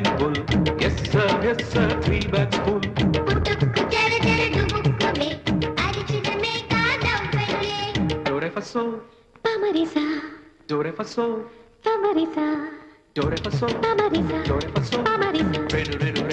and pull. Yes, sir, yes, sir, three bags full. పుట్టుకు జర జర డుబుక్కుమే, అరిచిన మేక నవ్వలే. Do re fa sol, పమరిసా, do re fa sol, పమరిసా, do re fa sol, పమరిసా, do re fa sol. పమరిసా. Re do re do re do re do.